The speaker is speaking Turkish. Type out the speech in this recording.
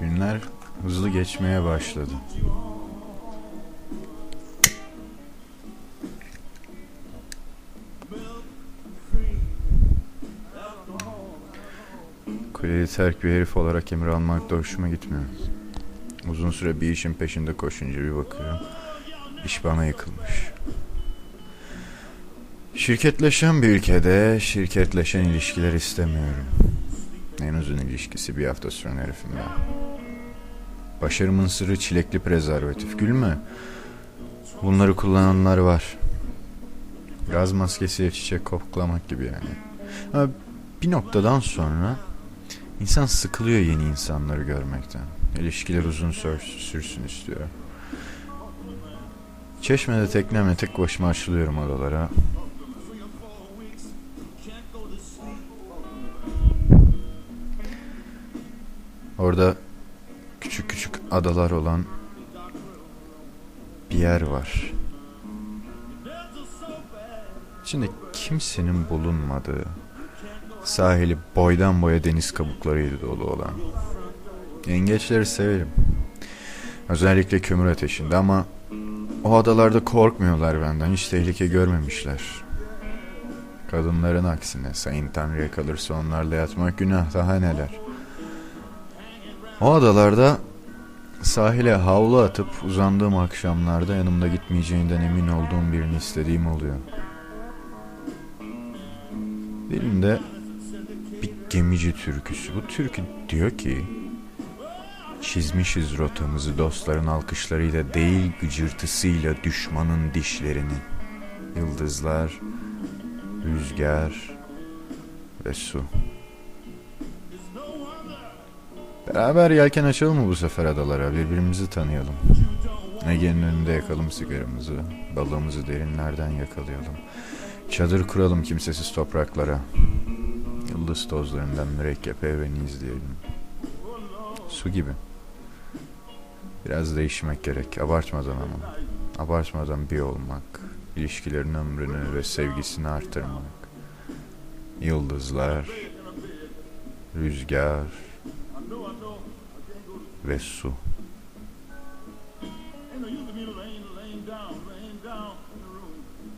Günler hızlı geçmeye başladı. Kuleyi terk bir herif olarak emir almak da hoşuma gitmiyor. Uzun süre bir işin peşinde koşunca bir bakıyorum. İş bana yıkılmış. Şirketleşen bir ülkede şirketleşen ilişkiler istemiyorum. En uzun ilişkisi bir hafta süren herifimle. Başarımın sırrı çilekli prezervatif. Gülme. Bunları kullananlar var. Gaz maskesiyle çiçek koklamak gibi yani. Ama bir noktadan sonra insan sıkılıyor yeni insanları görmekten. İlişkiler uzun sür- sürsün istiyor. Çeşme'de teknemle tek başıma açılıyorum adalara. Orada küçük küçük adalar olan bir yer var. İçinde kimsenin bulunmadığı, sahili boydan boya deniz kabuklarıyla dolu olan. Yengeçleri severim. Özellikle kömür ateşinde ama o adalarda korkmuyorlar benden. Hiç tehlike görmemişler. Kadınların aksine Sayın Tanrı'ya kalırsa onlarla yatmak günah daha neler. O adalarda sahile havlu atıp uzandığım akşamlarda yanımda gitmeyeceğinden emin olduğum birini istediğim oluyor. Dilimde bir gemici türküsü. Bu türkü diyor ki Çizmişiz rotamızı dostların alkışlarıyla değil gıcırtısıyla düşmanın dişlerini. Yıldızlar, rüzgar ve su. Beraber yelken açalım mı bu sefer adalara? Birbirimizi tanıyalım. Ege'nin önünde yakalım sigaramızı. Balığımızı derinlerden yakalayalım. Çadır kuralım kimsesiz topraklara. Yıldız tozlarından mürekkep evreni izleyelim. Su gibi. Biraz değişmek gerek. Abartmadan ama. Abartmadan bir olmak. İlişkilerin ömrünü ve sevgisini artırmak. Yıldızlar, rüzgar Verso.